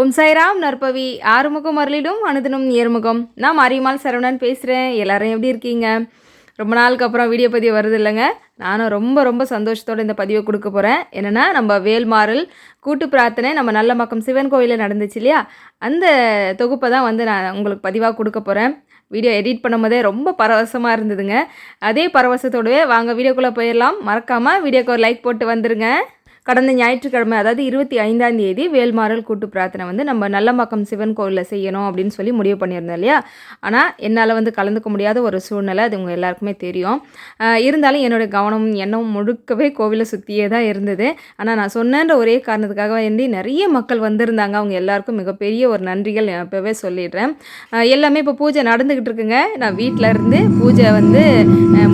ஓம் சாய்ராம் நற்பவி. ஆறுமுகம் அருளிடும் அனுதினம் ஏறுமுகம். நான் மாரியம்மாள் சரவணன் பேசுகிறேன் எல்லாரும் எப்படி இருக்கீங்க? ரொம்ப நாளுக்கு அப்புறம் வீடியோ பதிவு வருது இல்லைங்க. நானும் ரொம்ப ரொம்ப சந்தோஷத்தோடு இந்த பதிவை கொடுக்க போகிறேன் என்னென்னா நம்ம வேல்மாறல் கூட்டு பிரார்த்தனை நம்ம நல்ல மக்கம் சிவன் கோயிலில் நடந்துச்சு இல்லையா? அந்த தொகுப்பை தான் வந்து நான் உங்களுக்கு பதிவாக கொடுக்க போகிறேன் வீடியோ எடிட் பண்ணும்போதே ரொம்ப பரவசமாக இருந்ததுங்க. அதே பரவசத்தோடவே வாங்க வீடியோக்குள்ளே போயிடலாம். மறக்காமல் வீடியோக்கு ஒரு லைக் போட்டு வந்துடுங்க கடந்த ஞாயிற்றுக்கிழமை அதாவது இருபத்தி ஐந்தாம் தேதி வேல்மாறல் கூட்டு பிரார்த்தனை வந்து நம்ம நல்லம்பாக்கம் சிவன் கோவிலில் செய்யணும் அப்படின்னு சொல்லி முடிவு பண்ணியிருந்தோம் இல்லையா? ஆனால் என்னால் வந்து கலந்துக்க முடியாத ஒரு சூழ்நிலை அது உங்கள் எல்லாருக்குமே தெரியும். இருந்தாலும் என்னோடய கவனம் எண்ணம் முழுக்கவே கோவிலை சுற்றியே தான் இருந்தது. ஆனால் நான் சொன்னேன்ற ஒரே காரணத்துக்காக வேண்டி நிறைய மக்கள் வந்திருந்தாங்க. அவங்க எல்லாருக்கும் மிகப்பெரிய ஒரு நன்றிகள் இப்போவே சொல்லிடுறேன். எல்லாமே இப்போ பூஜை நடந்துக்கிட்டு இருக்குங்க. நான் வீட்டில் இருந்து பூஜை வந்து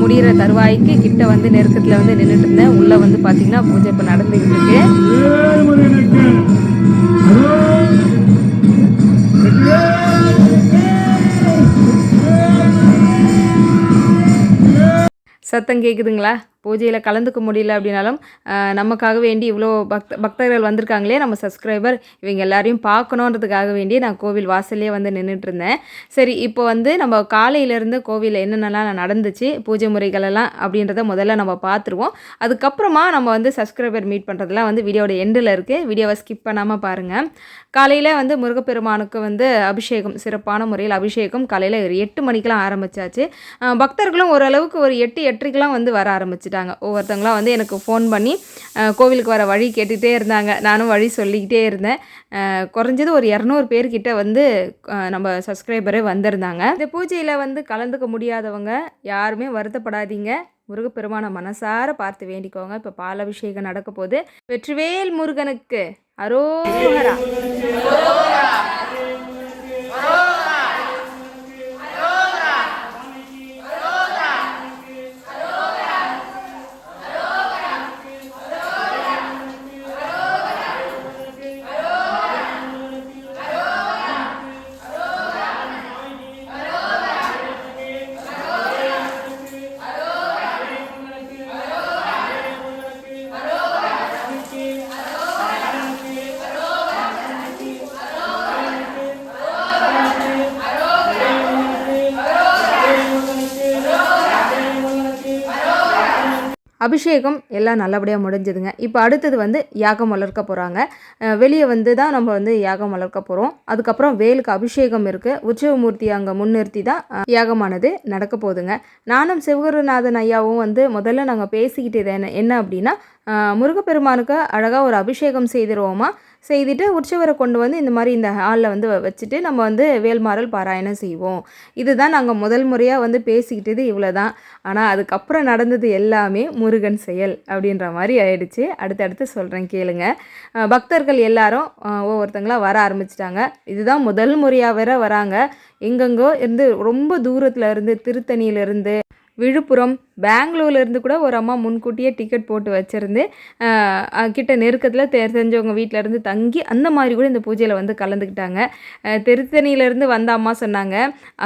முடிகிற தருவாய்க்கு கிட்ட வந்து நெருக்கத்தில் வந்து நின்றுட்டு இருந்தேன். உள்ளே வந்து பார்த்திங்கன்னா பூஜை இப்போ நடந்து இருக்கு சத்தம் கேட்குதுங்களா பூஜையில் கலந்துக்க முடியல அப்படின்னாலும் நமக்காக வேண்டி இவ்வளோ பக்த பக்தர்கள் வந்திருக்காங்களே நம்ம சப்ஸ்கிரைபர் இவங்க எல்லாரையும் பார்க்கணுன்றதுக்காக வேண்டி நான் கோவில் வாசல்லே வந்து நின்றுட்டு இருந்தேன் சரி இப்போ வந்து நம்ம காலையிலேருந்து கோவிலில் என்னென்னலாம் நடந்துச்சு பூஜை முறைகளெல்லாம் அப்படின்றத முதல்ல நம்ம பார்த்துருவோம். அதுக்கப்புறமா நம்ம வந்து சப்ஸ்கிரைபர் மீட் பண்ணுறதுலாம் வந்து வீடியோட எண்டில் இருக்குது வீடியோவை ஸ்கிப் பண்ணாமல் பாருங்கள் காலையில் வந்து முருகப்பெருமானுக்கு வந்து அபிஷேகம் சிறப்பான முறையில் அபிஷேகம் காலையில் ஒரு எட்டு மணிக்கெலாம் ஆரம்பிச்சாச்சு. பக்தர்களும் ஓரளவுக்கு ஒரு எட்டு எட்டரைக்கெலாம் வந்து வர ஆரம்பிச்சு ஆரம்பிச்சிட்டாங்க ஒவ்வொருத்தவங்களாம் வந்து எனக்கு ஃபோன் பண்ணி கோவிலுக்கு வர வழி கேட்டுகிட்டே இருந்தாங்க. நானும் வழி சொல்லிக்கிட்டே இருந்தேன். குறைஞ்சது ஒரு இரநூறு பேர்கிட்ட வந்து நம்ம சப்ஸ்கிரைபரே வந்திருந்தாங்க. இந்த பூஜையில் வந்து கலந்துக்க முடியாதவங்க யாருமே வருத்தப்படாதீங்க. முருகப்பெருமான மனசார பார்த்து வேண்டிக்கோங்க. இப்போ பாலாபிஷேகம் நடக்க போது வெற்றிவேல் முருகனுக்கு அரோகரா. அபிஷேகம் எல்லாம் நல்லபடியாக முடிஞ்சதுங்க. இப்போ அடுத்தது வந்து யாகம் வளர்க்க போகிறாங்க வெளியே வந்து தான் நம்ம வந்து யாகம் வளர்க்க போகிறோம் அதுக்கப்புறம் வேலுக்கு அபிஷேகம் இருக்குது உற்சவமூர்த்தி அங்கே முன்னிறுத்தி தான் யாகமானது நடக்க போகுதுங்க. நானும் சிவகுருநாதன் ஐயாவும் வந்து முதல்ல நாங்கள் பேசிக்கிட்டது என்ன என்ன அப்படின்னா முருகப்பெருமானுக்கு அழகாக ஒரு அபிஷேகம் செய்திருவோமா? செய்துட்டு உற்சவரை கொண்டு வந்து இந்த மாதிரி இந்த ஹாலில் வந்து வ- வச்சுட்டு நம்ம வந்து வேல்மாறல் பாராயணம் செய்வோம். இதுதான் நாங்கள் முதல் முறையாக வந்து பேசிக்கிட்டது இவ்வளோ தான் ஆனால் அதுக்கப்புறம் நடந்தது எல்லாமே முருகன் செயல் அப்படின்ற மாதிரி ஆயிடுச்சு. அடுத்தடுத்து சொல்கிறேன் கேளுங்க. பக்தர்கள் எல்லாரும் ஒவ்வொருத்தங்களாக ஒவ்வொருத்தங்களா வர ஆரம்பிச்சிட்டாங்க. இதுதான் முதல் முறையாக வேற வராங்க. எங்கெங்கோ இருந்து ரொம்ப தூரத்தில் இருந்து திருத்தணியிலேருந்து விழுப்புரம் பெங்களூர்லேருந்து கூட ஒரு அம்மா முன்கூட்டியே டிக்கெட் போட்டு வச்சுருந்து கிட்ட நெருக்கத்தில் தெரிஞ்சவங்க வீட்டிலேருந்து தங்கி அந்த மாதிரி கூட இந்த பூஜையில் வந்து கலந்துக்கிட்டாங்க. திருத்தணியிலேருந்து வந்த அம்மா சொன்னாங்க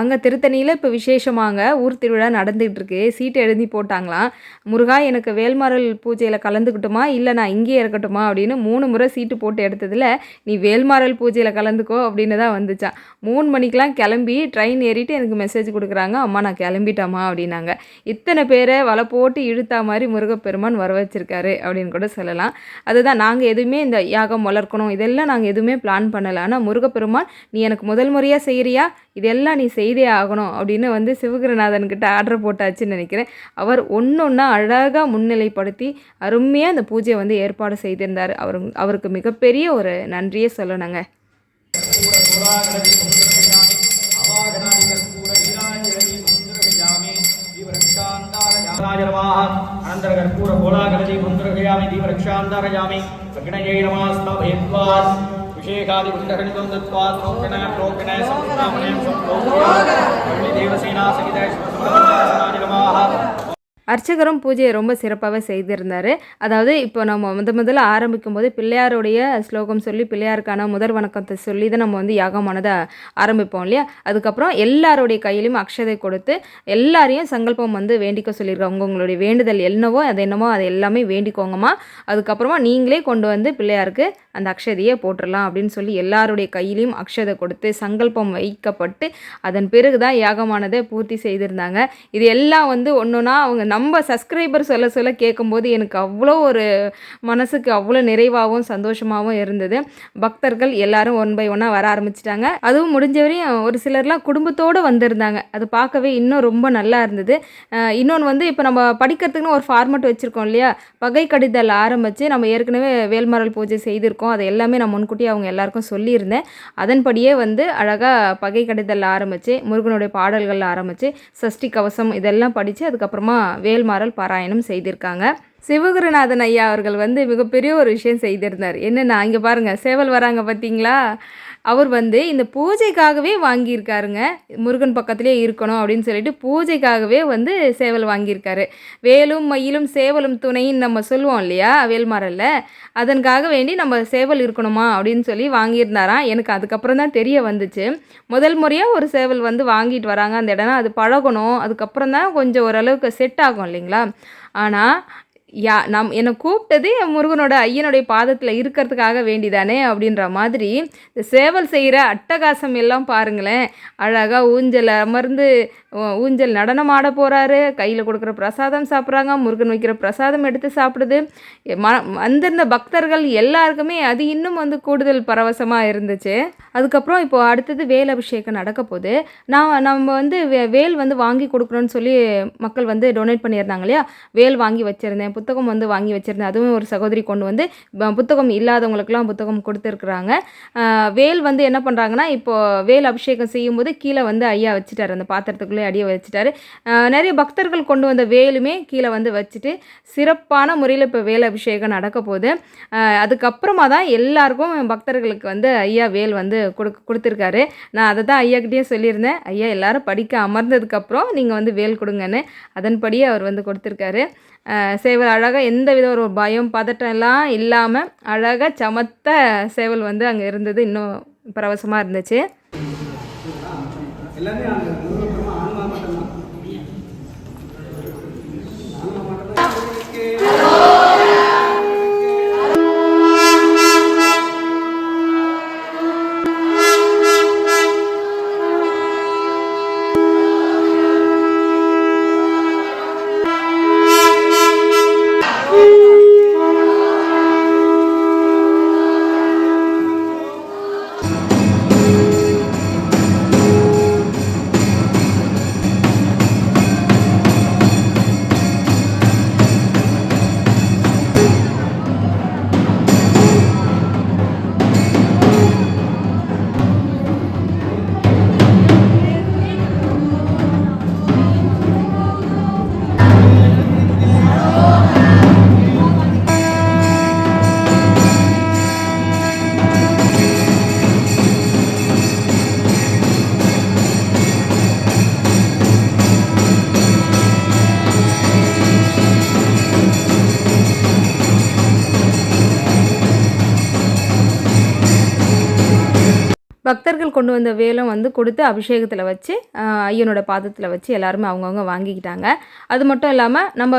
அங்கே திருத்தணியில் இப்போ விசேஷமாக ஊர் திருவிழா நடந்துகிட்டு இருக்கு சீட்டு எழுதி போட்டாங்களாம் முருகா எனக்கு வேல்மாரல் பூஜையில் கலந்துக்கிட்டுமா? இல்லை நான் இங்கேயே இருக்கட்டுமா? அப்படின்னு மூணு முறை சீட்டு போட்டு எடுத்ததில் நீ வேல்மாரல் பூஜையில் கலந்துக்கோ அப்படின்னு தான் வந்துச்சான் மூணு மணிக்கெலாம் கிளம்பி ட்ரெயின் ஏறிட்டு எனக்கு மெசேஜ் கொடுக்குறாங்க அம்மா நான் கிளம்பிட்டேம்மா அப்படின்னாங்க. இத்தனை பேர் வலை போட்டு இழுத்தா மாதிரி முருகப்பெருமான் வர வச்சிருக்காரு அப்படின்னு கூட சொல்லலாம். அதுதான் நாங்கள் எதுவுமே இந்த யாகம் வளர்க்கணும் இதெல்லாம் நாங்கள் எதுவுமே பிளான் பண்ணலை. ஆனால் முருகப்பெருமான் நீ எனக்கு முதல் முறையாக செய்கிறியா இதெல்லாம் நீ செய்தே ஆகணும் அப்படின்னு வந்து சிவகுருநாதன் கிட்ட ஆர்டர் போட்டாச்சுன்னு நினைக்கிறேன். அவர் ஒன்று ஒன்றா அழகாக முன்னிலைப்படுத்தி அருமையாக அந்த பூஜையை வந்து ஏற்பாடு செய்திருந்தார். அவர் அவருக்கு மிகப்பெரிய ஒரு நன்றியே சொல்லணுங்க. अनन्तरकर्पूर गोलाकलदीपं दर्शयामि दीपरक्षान्तारयामि अग्नये नमास्ताभयत्वात् विशेषादिपुण्डकणितं दत्त्वा प्रोक्षण प्रोक्षण संस्थापने संप्रोक्षण देवसेना सहित नमः அர்ச்சகரும் பூஜையை ரொம்ப சிறப்பாகவே செய்திருந்தார். அதாவது இப்போ நம்ம முத முதல்ல ஆரம்பிக்கும் போது பிள்ளையாருடைய ஸ்லோகம் சொல்லி பிள்ளையாருக்கான முதல் வணக்கத்தை சொல்லி தான் நம்ம வந்து யாகமானதை ஆரம்பிப்போம் இல்லையா? அதுக்கப்புறம் எல்லாருடைய கையிலையும் அக்ஷதை கொடுத்து எல்லாரையும் சங்கல்பம் வந்து வேண்டிக்க சொல்லியிருக்காங்க. உங்களுடைய வேண்டுதல் என்னவோ அது என்னமோ அது எல்லாமே வேண்டிக்கோங்கம்மா. அதுக்கப்புறமா நீங்களே கொண்டு வந்து பிள்ளையாருக்கு அந்த அக்ஷதையை போட்டுடலாம் அப்படின்னு சொல்லி எல்லாருடைய கையிலையும் அக்ஷதை கொடுத்து சங்கல்பம் வைக்கப்பட்டு அதன் பிறகு தான் யாகமானதை பூர்த்தி செய்திருந்தாங்க. இது எல்லாம் வந்து ஒன்றுனா அவங்க நம்ம சப்ஸ்கிரைபர் சொல்ல சொல்ல கேட்கும்போது எனக்கு அவ்வளோ ஒரு மனசுக்கு அவ்வளோ நிறைவாகவும் சந்தோஷமாகவும் இருந்தது. பக்தர்கள் எல்லாரும் ஒன் பை ஒன்னாக வர ஆரம்பிச்சிட்டாங்க. அதுவும் முடிஞ்ச வரையும் ஒரு சிலர்லாம் குடும்பத்தோடு வந்திருந்தாங்க. அது பார்க்கவே இன்னும் ரொம்ப நல்லா இருந்தது. இன்னொன்று வந்து இப்போ நம்ம படிக்கிறதுக்குன்னு ஒரு ஃபார்மெட் வச்சுருக்கோம் இல்லையா? பகை கடிதல் ஆரம்பித்து நம்ம ஏற்கனவே வேல்மரல் பூஜை செய்திருக்கோம். அதை எல்லாமே நான் முன்கூட்டியே அவங்க எல்லாருக்கும் சொல்லியிருந்தேன். அதன்படியே வந்து அழகாக பகை கடிதல் ஆரம்பித்து முருகனுடைய பாடல்கள் ஆரம்பித்து சஷ்டி கவசம் இதெல்லாம் படித்து அதுக்கப்புறமா வேல்மாறல் பாராயணம் செய்திருக்காங்க. சிவகுருநாதன் ஐயா அவர்கள் வந்து மிகப்பெரிய ஒரு விஷயம் செய்திருந்தார். என்னென்னா இங்கே பாருங்கள் சேவல் வராங்க பார்த்தீங்களா அவர் வந்து இந்த பூஜைக்காகவே வாங்கியிருக்காருங்க. முருகன் பக்கத்துலேயே இருக்கணும் அப்படின்னு சொல்லிட்டு பூஜைக்காகவே வந்து சேவல் வாங்கியிருக்காரு. வேலும் மயிலும் சேவலும் துணைன்னு நம்ம சொல்லுவோம் இல்லையா வேல்மரல்ல அதற்காக வேண்டி நம்ம சேவல் இருக்கணுமா அப்படின்னு சொல்லி வாங்கியிருந்தாராம். எனக்கு அதுக்கப்புறம் தான் தெரிய வந்துச்சு. முதல் முறையாக ஒரு சேவல் வந்து வாங்கிட்டு வராங்க. அந்த இடம் அது பழகணும். அதுக்கப்புறம் தான் கொஞ்சம் ஓரளவுக்கு செட் ஆகும் இல்லைங்களா? ஆனால் யா நம் என்னை கூப்பிட்டது முருகனோட ஐயனுடைய பாதத்தில் இருக்கிறதுக்காக வேண்டிதானே அப்படின்ற மாதிரி இந்த சேவல் செய்கிற அட்டகாசம் எல்லாம் பாருங்களேன். அழகாக ஊஞ்சல் அமர்ந்து ஊஞ்சல் நடனம் ஆட போகிறாரு கையில் கொடுக்குற பிரசாதம் சாப்பிட்றாங்க. முருகன் வைக்கிற பிரசாதம் எடுத்து சாப்பிடுது. ம வந்திருந்த பக்தர்கள் எல்லாருக்குமே அது இன்னும் வந்து கூடுதல் பரவசமாக இருந்துச்சு. அதுக்கப்புறம் இப்போ அடுத்தது வேல் அபிஷேகம் நடக்க போகுது. நான் நம்ம வந்து வே- வேல் வந்து வாங்கி கொடுக்குறோன்னு சொல்லி மக்கள் வந்து டொனேட் பண்ணியிருந்தாங்க இல்லையா? வேல் வாங்கி வச்சுருந்தேன். புத்தகம் வந்து வாங்கி வச்சுருந்தேன். அதுவும் ஒரு சகோதரி கொண்டு வந்து புத்தகம் இல்லாதவங்களுக்குலாம் புத்தகம் கொடுத்துருக்குறாங்க. வேல் வந்து என்ன பண்ணுறாங்கன்னா இப்போ வேல் அபிஷேகம் செய்யும்போது கீழே வந்து ஐயா வச்சுட்டாரு. அந்த பாத்திரத்துக்குள்ளே அடியை வச்சுட்டாரு. நிறைய பக்தர்கள் கொண்டு வந்த வேலுமே கீழே வந்து வச்சுட்டு சிறப்பான முறையில் இப்போ வேல் அபிஷேகம் நடக்க போகுது. அதுக்கப்புறமா தான் எல்லாருக்கும் பக்தர்களுக்கு வந்து ஐயா வேல் வந்து கொடு கொடுத்துருக்காரு. நான் அதை தான் ஐயாக்கிட்டே சொல்லியிருந்தேன். ஐயா எல்லாரும் படிக்க அமர்ந்ததுக்கப்புறம் நீங்கள் வந்து வேல் கொடுங்கன்னு. அதன்படியே அவர் வந்து கொடுத்துருக்காரு. ஆஹ் சேவல் அழகாக எந்த வித ஒரு பயம் பதட்டம் எல்லாம் இல்லாமல் அழகாக சமத்த சேவல் வந்து அங்கே இருந்தது. இன்னும் பரவசமாக இருந்துச்சு. பக்தர்கள் கொண்டு வந்த வேலும் வந்து கொடுத்து அபிஷேகத்தில் வச்சு ஐயனோட பாதத்தில் வச்சு எல்லாருமே அவங்கவுங்க வாங்கிக்கிட்டாங்க. அது மட்டும் இல்லாமல் நம்ம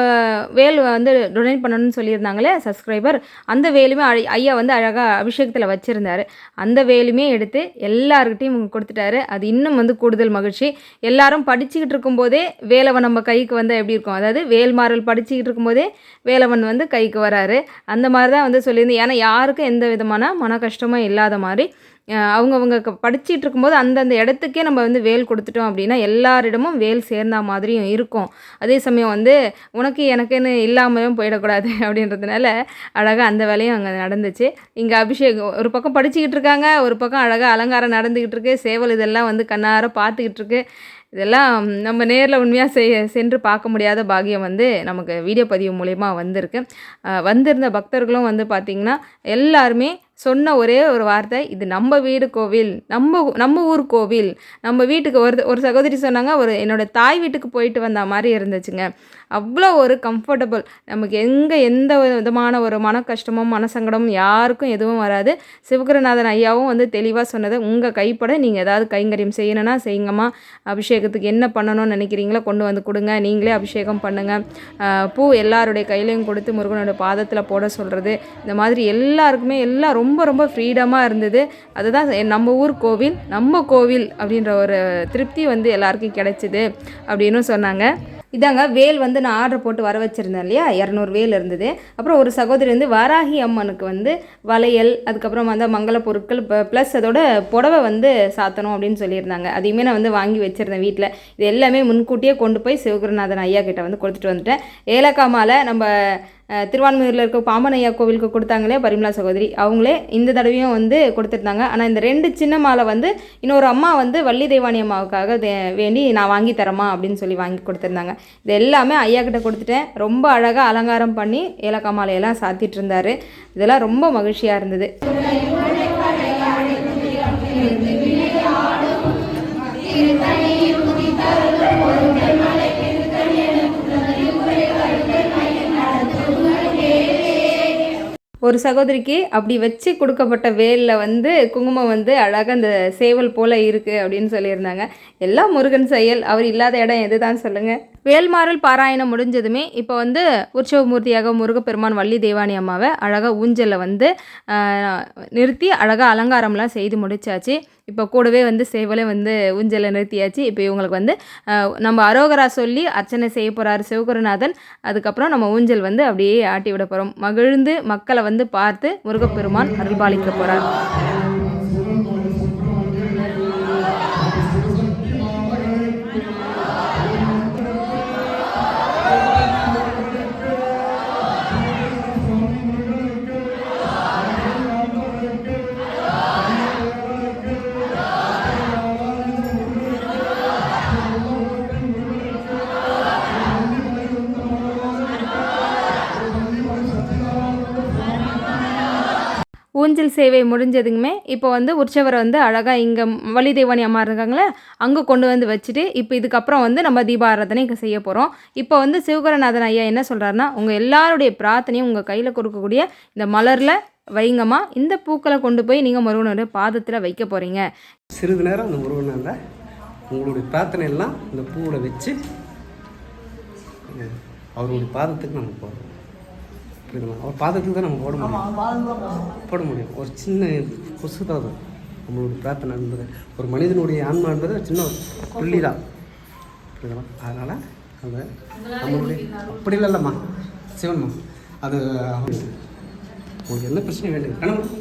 வேல் வந்து டொனேட் பண்ணணும்னு சொல்லியிருந்தாங்களே சப்ஸ்கிரைபர் அந்த வேலுமே ஐயா வந்து அழகாக அபிஷேகத்தில் வச்சுருந்தாரு. அந்த வேலுமே எடுத்து எல்லாருக்கிட்டையும் கொடுத்துட்டாரு. அது இன்னும் வந்து கூடுதல் மகிழ்ச்சி. எல்லாரும் படிச்சுக்கிட்டு இருக்கும்போதே வேலவன் நம்ம கைக்கு வந்தால் எப்படி இருக்கும்? அதாவது வேல்மாறல் படிச்சுக்கிட்டு இருக்கும்போதே வேலவன் வந்து கைக்கு வராரு. அந்த மாதிரி தான் வந்து சொல்லியிருந்தேன் ஏன்னா யாருக்கும் எந்த விதமான மன கஷ்டமும் இல்லாத மாதிரி அவங்கவுங்க க- இருக்கும்போது அந்தந்த இடத்துக்கே நம்ம வந்து வேல் கொடுத்துட்டோம் அப்படின்னா எல்லாரிடமும் வேல் சேர்ந்தா மாதிரியும் இருக்கும். அதே சமயம் வந்து உனக்கு எனக்குன்னு இல்லாமையும் போயிடக்கூடாது அப்படின்றதுனால அழகாக அந்த வேலையும் அங்கே நடந்துச்சு. இங்கே அபிஷேகம் ஒரு பக்கம் படிச்சுக்கிட்டு இருக்காங்க ஒரு பக்கம் அழகாக அலங்காரம் நடந்துக்கிட்டு இருக்கு சேவல் இதெல்லாம் வந்து கண்ணார பார்த்துக்கிட்டு இருக்கு இதெல்லாம் நம்ம நேரில் உண்மையாக செய் சென்று பார்க்க முடியாத பாக்கியம் வந்து நமக்கு வீடியோ பதிவு மூலயமா வந்திருக்கு. வந்திருந்த பக்தர்களும் வந்து பார்த்திங்கன்னா எல்லாருமே சொன்ன ஒரே ஒரு வார்த்தை இது நம்ம வீடு கோவில் நம்ம நம்ம ஊர் கோவில். நம்ம வீட்டுக்கு ஒரு ஒரு சகோதரி சொன்னாங்க ஒரு என்னோட தாய் வீட்டுக்கு போயிட்டு வந்த மாதிரி இருந்துச்சுங்க. அவ்வளோ ஒரு கம்ஃபர்டபுள் நமக்கு எங்கே எந்த விதமான ஒரு மன கஷ்டமும் மனசங்கடமும் யாருக்கும் எதுவும் வராது. சிவகுருநாதன் ஐயாவும் வந்து தெளிவாக சொன்னது உங்கள் கைப்பட நீங்கள் ஏதாவது கைங்கரியம் செய்யணும்னா செய்யுங்கம்மா. அபிஷேகத்துக்கு என்ன பண்ணணும்னு நினைக்கிறீங்களோ கொண்டு வந்து கொடுங்க. நீங்களே அபிஷேகம் பண்ணுங்கள் பூ எல்லாருடைய கையிலையும் கொடுத்து முருகனோட பாதத்தில் போட சொல்கிறது இந்த மாதிரி எல்லாருக்குமே எல்லாம் ரொம்ப ரொம்ப ரொம்ப ஃப்ரீடமாக இருந்தது. அதுதான் நம்ம ஊர் கோவில் நம்ம கோவில் அப்படின்ற ஒரு திருப்தி வந்து எல்லாருக்கும் கிடைச்சிது அப்படின்னு சொன்னாங்க. இதாங்க வேல் வந்து நான் ஆர்டர் போட்டு வர வச்சுருந்தேன் இல்லையா? இரநூறு வேல் இருந்தது. அப்புறம் ஒரு சகோதரி வந்து வாராகி அம்மனுக்கு வந்து வளையல் அதுக்கப்புறம் அந்த மங்கள பொருட்கள் ப்ளஸ் அதோட புடவை வந்து சாத்தணும் அப்படின்னு சொல்லியிருந்தாங்க. அதையுமே நான் வந்து வாங்கி வச்சுருந்தேன் வீட்டில் இது எல்லாமே முன்கூட்டியே கொண்டு போய் சிவகுருநாதன் ஐயா கிட்ட வந்து கொடுத்துட்டு வந்துட்டேன். ஏலக்காய் மாலை நம்ம திருவான்மையூரில் இருக்க பாம்பன் ஐயா கோவிலுக்கு கொடுத்தாங்களே பரிமலா சகோதரி? அவங்களே இந்த தடவையும் வந்து கொடுத்துருந்தாங்க. ஆனால் இந்த ரெண்டு சின்ன மாலை வந்து இன்னொரு அம்மா வந்து வள்ளி தெய்வானி அம்மாவுக்காக தே- வேண்டி நான் வாங்கி தரமா அப்படின்னு சொல்லி வாங்கி கொடுத்துருந்தாங்க. இது எல்லாமே ஐயா கிட்ட கொடுத்துட்டேன். ரொம்ப அழகாக அலங்காரம் பண்ணி ஏலக்காய் மாலையெல்லாம் சாத்திட்டு இருந்தாரு இதெல்லாம் ரொம்ப மகிழ்ச்சியாக இருந்தது. ஒரு சகோதரிக்கு அப்படி வச்சு கொடுக்கப்பட்ட வேலில் வந்து குங்குமம் வந்து அழகாக அந்த சேவல் போல் இருக்குது அப்படின்னு சொல்லியிருந்தாங்க. எல்லாம் முருகன் செயல். அவர் இல்லாத இடம் எதுதான் சொல்லுங்கள் வேல்மாறல் பாராயணம் முடிஞ்சதுமே இப்போ வந்து உற்சவமூர்த்தியாக முருகப்பெருமான் வள்ளி தேவானி அம்மாவை அழகாக ஊஞ்சலில் வந்து நிறுத்தி அழகாக அலங்காரம்லாம் செய்து முடிச்சாச்சு. இப்போ கூடவே வந்து சேவலை வந்து ஊஞ்சலில் நிறுத்தியாச்சு. இப்போ இவங்களுக்கு வந்து நம்ம அரோகரா சொல்லி அர்ச்சனை செய்ய போகிறாரு சிவகுருநாதன். அதுக்கப்புறம் நம்ம ஊஞ்சல் வந்து அப்படியே ஆட்டி விட போகிறோம் மகிழ்ந்து மக்களை வந்து பார்த்து முருகப்பெருமான் அருள்பாலிக்க போகிறார் ஊஞ்சல் சேவை முடிஞ்சதுக்குமே இப்போ வந்து உற்சவரை வந்து அழகாக இங்கே வள்ளி அம்மா இருக்காங்களே அங்கே கொண்டு வந்து வச்சுட்டு இப்போ இதுக்கப்புறம் வந்து நம்ம தீபாராதனை இங்கே செய்ய போகிறோம் இப்போ வந்து சிவகரநாதன் ஐயா என்ன சொல்கிறாருன்னா உங்கள் எல்லாருடைய பிரார்த்தனையும் உங்கள் கையில் கொடுக்கக்கூடிய இந்த மலரில் வைங்கம்மா இந்த பூக்களை கொண்டு போய் நீங்கள் முருகனுடைய பாதத்தில் வைக்க போகிறீங்க சிறிது நேரம் அந்த முருகனாண்ட உங்களுடைய பிரார்த்தனை எல்லாம் இந்த பூவில் வச்சு அவருடைய பாதத்துக்கு நம்ம போகிறோம் புரியுதுங்களா அவர் பாதத்துக்கு தான் நம்ம போட முடியும். போட முடியும். ஒரு சின்ன கொசு தான் அது. நம்மளுடைய பிரார்த்தனை என்பது. ஒரு மனிதனுடைய ஆன்மா என்பது ஒரு சின்ன புள்ளி தான் புரியுதுங்களா அதனால் அந்த நம்மளுடைய அப்படி இல்லைல்லம்மா சிவன்மா. அது உங்களுக்கு என்ன பிரச்சனை வேண்டியது கணவன்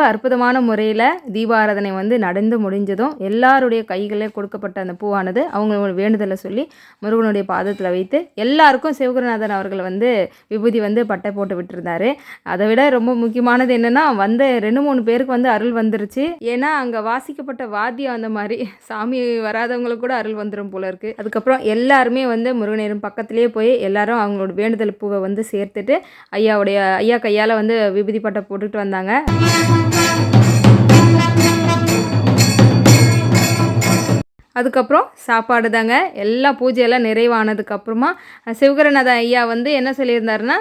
ரொம்ப அற்புதமான முறையில் தீபாராதனை வந்து நடந்து முடிஞ்சதும் எல்லாருடைய கைகளே கொடுக்கப்பட்ட அந்த பூவானது அவங்களோட வேண்டுதலை சொல்லி முருகனுடைய பாதத்தில் வைத்து எல்லாருக்கும் சிவகுருநாதன் அவர்கள் வந்து விபூதி வந்து பட்டை போட்டு விட்டுருந்தாரு. அதை விட ரொம்ப முக்கியமானது என்னென்னா வந்த ரெண்டு மூணு பேருக்கு வந்து அருள் வந்துருச்சு. ஏன்னா அங்கே வாசிக்கப்பட்ட வாத்தியம் அந்த மாதிரி சாமி வராதவங்களுக்கு கூட அருள் வந்துடும் போல இருக்குது அதுக்கப்புறம் எல்லாருமே வந்து முருகனேரும் பக்கத்துலேயே போய் எல்லாரும் அவங்களோட வேண்டுதல் பூவை வந்து சேர்த்துட்டு ஐயாவுடைய ஐயா கையால் வந்து விபூதி பட்டை போட்டுட்டு வந்தாங்க. அதுக்கப்புறம் சாப்பாடு தாங்க. எல்லா பூஜையெல்லாம் நிறைவானதுக்கப்புறமா சிவகரநாத ஐயா வந்து என்ன சொல்லியிருந்தாருன்னா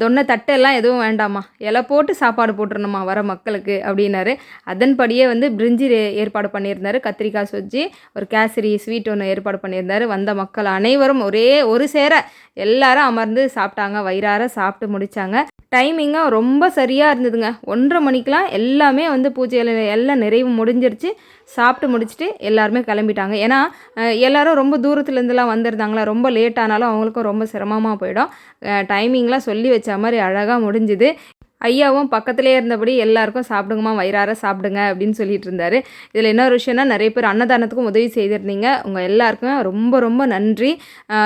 தொன்னை தட்டெல்லாம் எதுவும் வேண்டாமா இலை போட்டு சாப்பாடு போட்டுருணுமா வர மக்களுக்கு அப்படின்னாரு. அதன்படியே வந்து பிரிஞ்சி ஏற்பாடு பண்ணியிருந்தாரு. கத்திரிக்காய் சொஜ்ஜி ஒரு கேசரி ஸ்வீட் ஒன்று ஏற்பாடு பண்ணியிருந்தாரு. வந்த மக்கள் அனைவரும் ஒரே ஒரு சேர எல்லாரும் அமர்ந்து சாப்பிட்டாங்க. வயிறார சாப்பிட்டு முடித்தாங்க டைமிங்காக ரொம்ப சரியாக இருந்ததுங்க. ஒன்றரை மணிக்கெலாம் எல்லாமே வந்து பூஜையில் எல்லாம் நிறைவு முடிஞ்சிருச்சு. சாப்பிட்டு முடிச்சுட்டு எல்லாருமே கிளம்பிட்டாங்க. ஏன்னா அஹ், எல்லாரும் ரொம்ப தூரத்துலேருந்துலாம் வந்திருந்தாங்களா? ரொம்ப லேட் ஆனாலும் அவங்களுக்கும் ரொம்ப சிரமமாக போயிடும். டைமிங்லாம் சொல்லி வச்ச மாதிரி அழகாக முடிஞ்சுது. ஐயாவும் பக்கத்துலேயே இருந்தபடி எல்லாருக்கும் சாப்பிடுங்கம்மா வயிறார சாப்பிடுங்க அப்படின்னு சொல்லிட்டு இருந்தார். இதில் இன்னொரு விஷயம்னா நிறைய பேர் அன்னதானத்துக்கும் உதவி செய்திருந்தீங்க. உங்கள் எல்லாருக்கும் ரொம்ப ரொம்ப நன்றி.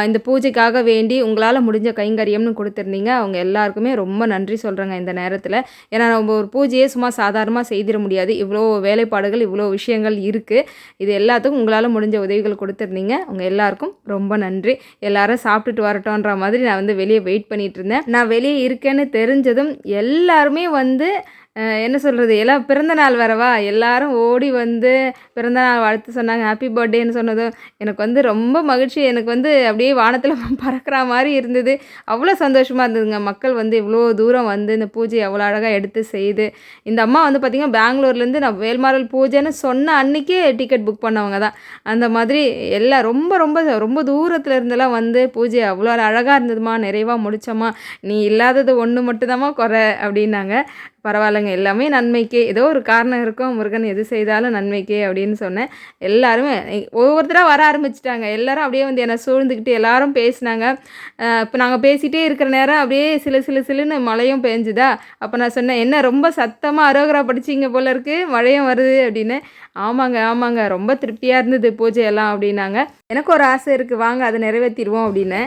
இந்த பூஜைக்காக வேண்டி உங்களால் முடிஞ்ச கைங்கரியம்னு கொடுத்துருந்தீங்க. அவங்க எல்லாருக்குமே ரொம்ப நன்றி சொல்கிறேங்க இந்த நேரத்தில். ஏன்னா நம்ம ஒரு பூஜையே சும்மா சாதாரணமாக செய்திட முடியாது. இவ்வளோ வேலைப்பாடுகள் இவ்வளோ விஷயங்கள் இருக்குது இது எல்லாத்துக்கும் உங்களால் முடிஞ்ச உதவிகள் கொடுத்துருந்தீங்க. உங்கள் எல்லாருக்கும் ரொம்ப நன்றி. எல்லாரும் சாப்பிட்டுட்டு வரட்டோன்ற மாதிரி நான் வந்து வெளியே வெயிட் பண்ணிகிட்டு இருந்தேன். நான் வெளியே இருக்கேன்னு தெரிஞ்சதும் எல்லாருமே வந்து என்ன சொல்கிறது எல்லாம் பிறந்த நாள் வரவா? எல்லாரும் ஓடி வந்து பிறந்த நாள் வாழ்த்து சொன்னாங்க. ஹாப்பி பர்த்டேன்னு சொன்னதும் எனக்கு வந்து ரொம்ப மகிழ்ச்சி. எனக்கு வந்து அப்படியே வானத்தில் பறக்கிற மாதிரி இருந்தது. அவ்வளோ சந்தோஷமாக இருந்ததுங்க. மக்கள் வந்து இவ்வளோ தூரம் வந்து இந்த பூஜையை அவ்வளோ அழகாக எடுத்து செய்து இந்த அம்மா வந்து பார்த்திங்கன்னா பெங்களூர்லேருந்து நான் வேல்மாரல் பூஜைன்னு சொன்ன அன்றைக்கே டிக்கெட் புக் பண்ணவங்க தான். அந்த மாதிரி எல்லாம் ரொம்ப ரொம்ப ரொம்ப தூரத்தில் இருந்தெல்லாம் வந்து பூஜை அவ்வளோ அழகாக இருந்ததுமா? நிறைவாக முடித்தோமா நீ இல்லாதது ஒன்று மட்டும்தாம்மா குறை அப்படின்னாங்க. பரவாயில்லைங்க. எல்லாமே நன்மைக்கே. ஏதோ ஒரு காரணம் இருக்கும். முருகன் எது செய்தாலும் நன்மைக்கே அப்படின்னு சொன்னேன். எல்லாருமே ஒவ்வொருத்தராக வர ஆரம்பிச்சிட்டாங்க. எல்லாரும் அப்படியே வந்து என்னை சூழ்ந்துக்கிட்டு எல்லாரும் பேசினாங்க. இப்போ நாங்கள் பேசிகிட்டே இருக்கிற நேரம் அப்படியே சிலு சிலு சிலுன்னு மழையும் பெஞ்சுதா? அப்போ நான் சொன்னேன் என்ன ரொம்ப சத்தமாக அரோகரா படிச்சிங்க போல இருக்கு? மழையும் வருது அப்படின்னு. ஆமாங்க ஆமாங்க. ரொம்ப திருப்தியாக இருந்தது பூஜை எல்லாம் அப்படின்னாங்க. எனக்கு ஒரு ஆசை இருக்குது வாங்க அதை நிறைவேற்றிடுவோம் அப்படின்னு.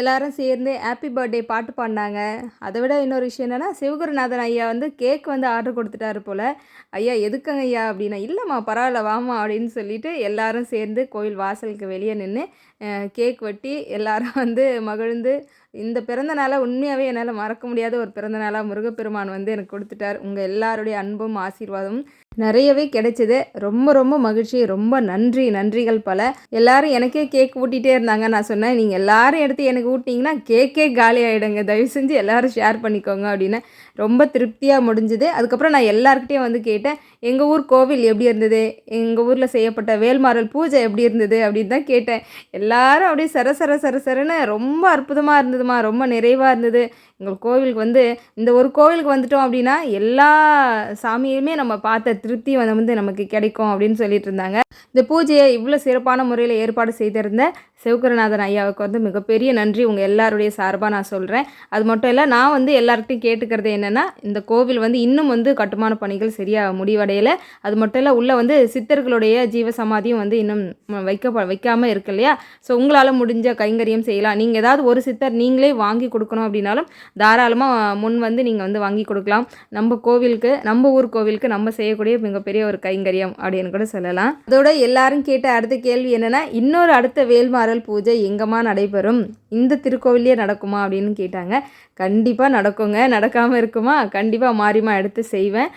எல்லாரும் சேர்ந்து ஹாப்பி பர்த்டே பாட்டு பாடினாங்க. அதை விட இன்னொரு விஷயம் என்னென்னா சிவகுருநாதன் ஐயா வந்து கேக் வந்து ஆர்டர் கொடுத்துட்டாரு போல். ஐயா எதுக்குங்க ஐயா அப்படின்னா இல்லைம்மா பரவாயில்ல வாமா அப்படின்னு சொல்லிட்டு எல்லாரும் சேர்ந்து கோயில் வாசலுக்கு வெளியே நின்று கேக் வெட்டி எல்லாரும் வந்து மகிழ்ந்து இந்த பிறந்த நாளை உண்மையாகவே என்னால் மறக்க முடியாத ஒரு பிறந்த நாளாக முருகப்பெருமான் வந்து எனக்கு கொடுத்துட்டார். உங்கள் எல்லாருடைய அன்பும் ஆசீர்வாதமும் நிறையவே கிடைச்சது. ரொம்ப ரொம்ப மகிழ்ச்சி. ரொம்ப நன்றி. நன்றிகள் பல. எல்லாரும் எனக்கே கேக் ஊட்டிகிட்டே இருந்தாங்க. நான் சொன்னேன் நீங்கள் எல்லாரும் எடுத்து எனக்கு ஊட்டிங்கன்னா கேக்கே காலி ஆகிடுங்க தயவு செஞ்சு எல்லோரும் ஷேர் பண்ணிக்கோங்க அப்படின்னு. ரொம்ப திருப்தியாக முடிஞ்சுது. அதுக்கப்புறம் நான் எல்லாருக்கிட்டையும் வந்து கேட்டேன் எங்கள் ஊர் கோவில் எப்படி இருந்தது? எங்கள் ஊரில் செய்யப்பட்ட வேல்மாறல் பூஜை எப்படி இருந்தது? அப்படின்னு தான் கேட்டேன். எல்லாரும் அப்படியே சர சர சர சரன்னு ரொம்ப அற்புதமாக இருந்ததுமா ரொம்ப நிறைவாக இருந்தது. எங்கள் கோவிலுக்கு வந்து இந்த ஒரு கோவிலுக்கு வந்துட்டோம் அப்படின்னா எல்லா சாமியுமே நம்ம பார்த்த திருப்தி வந்து நமக்கு கிடைக்கும் அப்படின்னு சொல்லிட்டு இருந்தாங்க. இந்த பூஜையை இவ்வளோ சிறப்பான முறையில் ஏற்பாடு செய்திருந்த சிவகுருநாதன் ஐயாவுக்கு வந்து மிகப்பெரிய நன்றி. உங்கள் எல்லாருடைய சார்பாக நான் சொல்கிறேன் அது மட்டும் இல்லை நான் வந்து எல்லாருக்கிட்டையும் கேட்டுக்கிறது என்னென்னா இந்த கோவில் வந்து இன்னும் வந்து கட்டுமான பணிகள் சரியாக முடிவடையலை. அது மட்டும் இல்லை உள்ளே வந்து சித்தர்களுடைய ஜீவ சமாதியும் வந்து இன்னும் வைக்க வைக்காமல் இருக்கு இல்லையா? ஸோ உங்களால் முடிஞ்ச கைங்கரியம் செய்யலாம். நீங்கள் ஏதாவது ஒரு சித்தர் நீங்களே வாங்கி கொடுக்கணும் அப்படின்னாலும் தாராளமாக முன் வந்து நீங்கள் வந்து வாங்கி கொடுக்கலாம். நம்ம கோவிலுக்கு நம்ம ஊர் கோவிலுக்கு நம்ம செய்யக்கூடிய மிகப்பெரிய ஒரு கைங்கரியம் அப்படின்னு கூட சொல்லலாம். அதோட எல்லாரும் கேட்ட அடுத்த கேள்வி என்னென்னா இன்னொரு அடுத்த வேல்மாறல் பூஜை எங்கம்மா நடைபெறும்? இந்த திருக்கோவிலே நடக்குமா அப்படின்னு கேட்டாங்க. கண்டிப்பாக நடக்குங்க. நடக்காமல் இருக்குமா? கண்டிப்பாக மாறிமா எடுத்து செய்வேன்.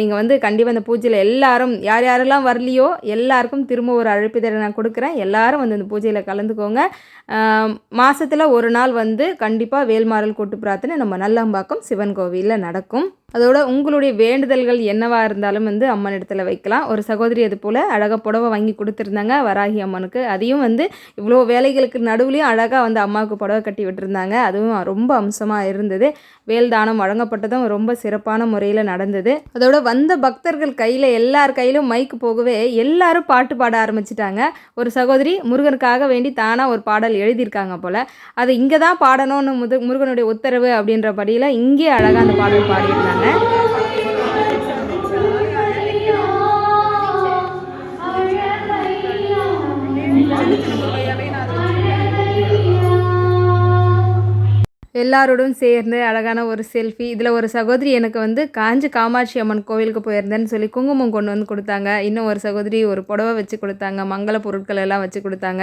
நீங்கள் வந்து கண்டிப்பாக அந்த பூஜையில் எல்லாரும் யார் யாரெல்லாம் வரலையோ எல்லாருக்கும் திரும்ப ஒரு அழைப்பிதழை நான் கொடுக்குறேன். எல்லாரும் வந்து அந்த பூஜையில் கலந்துக்கோங்க. மாதத்தில் ஒரு நாள் வந்து கண்டிப்பாக வேல்மாறல் கூட்டு பிரார்த்தனை நம்ம நல்லம்பாக்கம் சிவன் கோவிலில் நடக்கும். அதோட உங்களுடைய வேண்டுதல்கள் என்னவா இருந்தாலும் வந்து அம்மன் இடத்துல வைக்கலாம். ஒரு சகோதரி அது போல் அழகாக புடவை வாங்கி கொடுத்துருந்தாங்க. வராகி அம்மனுக்கு. அதையும் வந்து இவ்வளோ வேலைகளுக்கு நடுவுலையும் அழகாக வந்து அம்மாவுக்கு புடவை கட்டி விட்டுருந்தாங்க. அதுவும் ரொம்ப அம்சமாக இருந்தது. வேல் தானம் வழங்கப்பட்டதும் ரொம்ப சிறப்பான முறையில் நடந்தது. அதோட வந்த பக்தர்கள் கையில் எல்லார் கையிலும் மைக்கு போகவே எல்லாரும் பாட்டு பாட ஆரம்பிச்சிட்டாங்க. ஒரு சகோதரி முருகனுக்காக வேண்டி தானாக ஒரு பாடல் எழுதியிருக்காங்க போல். அது இங்கே தான் பாடணும்னு முது முருகனுடைய உத்தரவு அப்படின்ற படியில் இங்கே அழகாக அந்த பாடல் பாடியிருந்தாங்க. எல்லாரோடும் சேர்ந்து அழகான ஒரு செல்ஃபி இதில் ஒரு சகோதரி எனக்கு வந்து காஞ்சி காமாட்சி அம்மன் கோவிலுக்கு போயிருந்தேன்னு சொல்லி குங்குமம் கொண்டு வந்து கொடுத்தாங்க. இன்னும் ஒரு சகோதரி ஒரு புடவை வச்சு கொடுத்தாங்க. மங்கள பொருட்கள் எல்லாம் வச்சு கொடுத்தாங்க.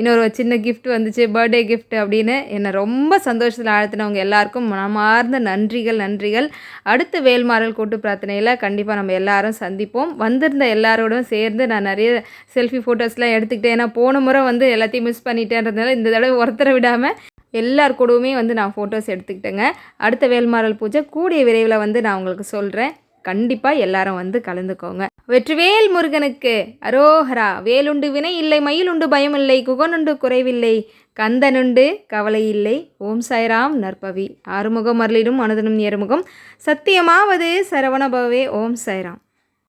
இன்னொரு சின்ன கிஃப்ட் வந்துச்சு பர்த்டே கிஃப்ட் அப்படின்னு என்னை ரொம்ப சந்தோஷத்தில் ஆழ்த்தினவங்க எல்லாருக்கும் மனமார்ந்த நன்றிகள் நன்றிகள். அடுத்த வேல்மாறல் கூட்டு பிரார்த்தனையில் கண்டிப்பாக நம்ம எல்லாரும் சந்திப்போம். வந்திருந்த எல்லாரோடும் சேர்ந்து நான் நிறைய செல்ஃபி ஃபோட்டோஸ்லாம் எடுத்துக்கிட்டேன். ஏன்னா போன முறை வந்து எல்லாத்தையும் மிஸ் பண்ணிட்டேன்றதுனால இந்த தடவை ஒருத்தரை விடாமல் எல்லார் கூடவுமே வந்து நான் ஃபோட்டோஸ் எடுத்துக்கிட்டேங்க. அடுத்த வேல்மாறல் பூஜை கூடிய விரைவில் வந்து நான் உங்களுக்கு சொல்கிறேன் கண்டிப்பாக எல்லாரும் வந்து கலந்துக்கோங்க. வெற்றிவேல் முருகனுக்கு அரோஹரா வேலுண்டு வினை இல்லை மயிலுண்டு பயமில்லை குகனுண்டு குறைவில்லை கந்தனுண்டு கவலை இல்லை. ஓம் சாய்ராம் நற்பவி. ஆறுமுகம் அருளிடும் மனதனும் ஏறுமுகம் சத்தியமாவது சரவணபவே ஓம் சாய்ராம்.